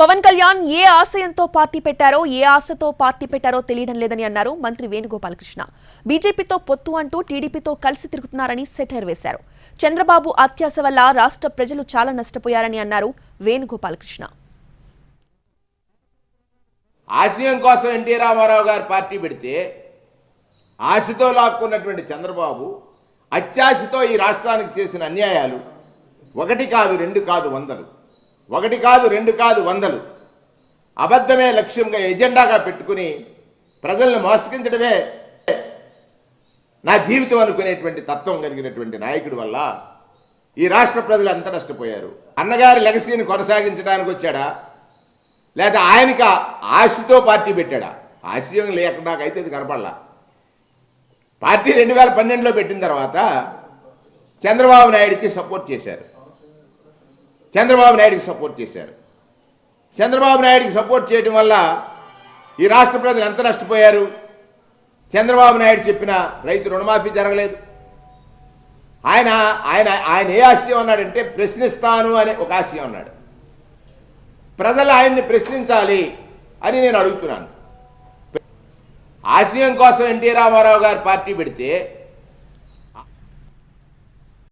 పవన్ కళ్యాణ్ ఏ ఆశయంతో పార్టీ పెట్టారో ఏ ఆశతో పార్టీ పెట్టారో తెలియడం లేదని అన్నారు మంత్రి వేణుగోపాలకృష్ణ. బీజేపీతో పొత్తు అంటూ టీడీపీతో కలిసి తిరుగుతున్నారని సెటైర్ వేశారు. చంద్రబాబు అత్యాశ వల్ల రాష్ట్ర ప్రజలు చాలా నష్టపోయారని అన్నారు వేణుగోపాలకృష్ణ. ఆశయం కోసం ఎన్టీ రామారావు గారు పార్టీ పెడితే ఆశతో లాక్కున్నటువంటి చంద్రబాబు అత్యాశతో ఈ రాష్ట్రానికి చేసిన అన్యాయాలు ఒకటి కాదు రెండు కాదు వందలు. ఒకటి కాదు రెండు కాదు వందలు. అబద్ధమే లక్ష్యంగా ఎజెండాగా పెట్టుకుని ప్రజలను మోసగించడమే నా జీవితం అనుకునేటువంటి తత్వం కలిగినటువంటి నాయకుడి వల్ల ఈ రాష్ట్ర ప్రజలు అంత నష్టపోయారు? అన్నగారి లెగసీని కొనసాగించడానికి వచ్చాడా? లేదా ఆయనకి ఆశతో పార్టీ పెట్టాడా? ఆశయం లేక నాకైతే ఇది కనపడలా. పార్టీ రెండు వేల పన్నెండులో పెట్టిన తర్వాత చంద్రబాబు నాయుడికి సపోర్ట్ చేశారు. చంద్రబాబు నాయుడికి సపోర్ట్ చేశారు. చంద్రబాబు నాయుడికి సపోర్ట్ చేయడం వల్ల ఈ రాష్ట్ర ప్రజలు ఎంత నష్టపోయారు? చంద్రబాబు నాయుడు చెప్పిన రైతు రుణమాఫీ జరగలేదు. ఆయన ఆయన ఆయన ఏ ఆశయం అన్నాడంటే ప్రశ్నిస్తాను అనే ఒక ఆశయం అన్నాడు. ప్రజలు ఆయన్ని ప్రశ్నించాలి అని నేను అడుగుతున్నాను. ఆశయం కోసం ఎన్టీ రామారావు గారు పార్టీ పెడితే